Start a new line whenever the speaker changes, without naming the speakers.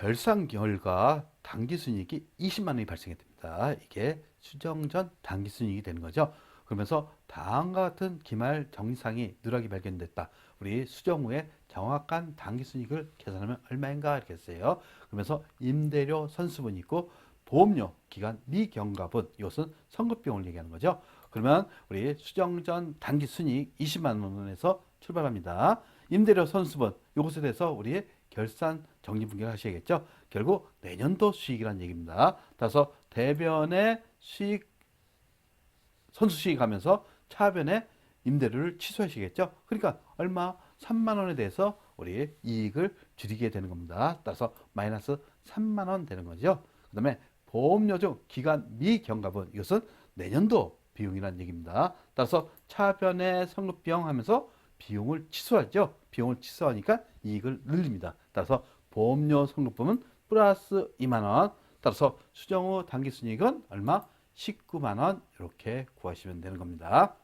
결산 결과 당기순이익이 20만 원이 발생했답니다. 이게 수정 전 당기순이익이 되는 거죠. 그러면서 다음과 같은 기말 정리상이 누락이 발견됐다. 우리 수정 후에 정확한 당기순이익을 계산하면 얼마인가 이렇게 했어요. 그러면서 임대료 선수분이 있고 보험료 기간 미경과분 이것은 선급비용을 얘기하는 거죠. 그러면 우리 수정 전 당기 순이익 20만 원에서 출발합니다. 임대료 선수분 이것에 대해서 우리 결산 정리 분계를 하셔야겠죠. 결국 내년도 수익이라는 얘기입니다. 따라서 대변의 수익 선수 수익 하면서 차변의 임대료를 취소하시겠죠. 그러니까 얼마 3만 원에 대해서 우리 이익을 줄이게 되는 겁니다. 따라서 마이너스 3만 원 되는 거죠. 그다음에 보험료 중 기간 미경과분 이것은 내년도 비용이라는 얘기입니다. 따라서 차변의 성급 비용 하면서 비용을 취소하죠. 비용을 취소하니까 이익을 늘립니다. 따라서 보험료 성급분은 플러스 2만 원. 따라서 수정 후 당기 순이익은 얼마? 19만 원 이렇게 구하시면 되는 겁니다.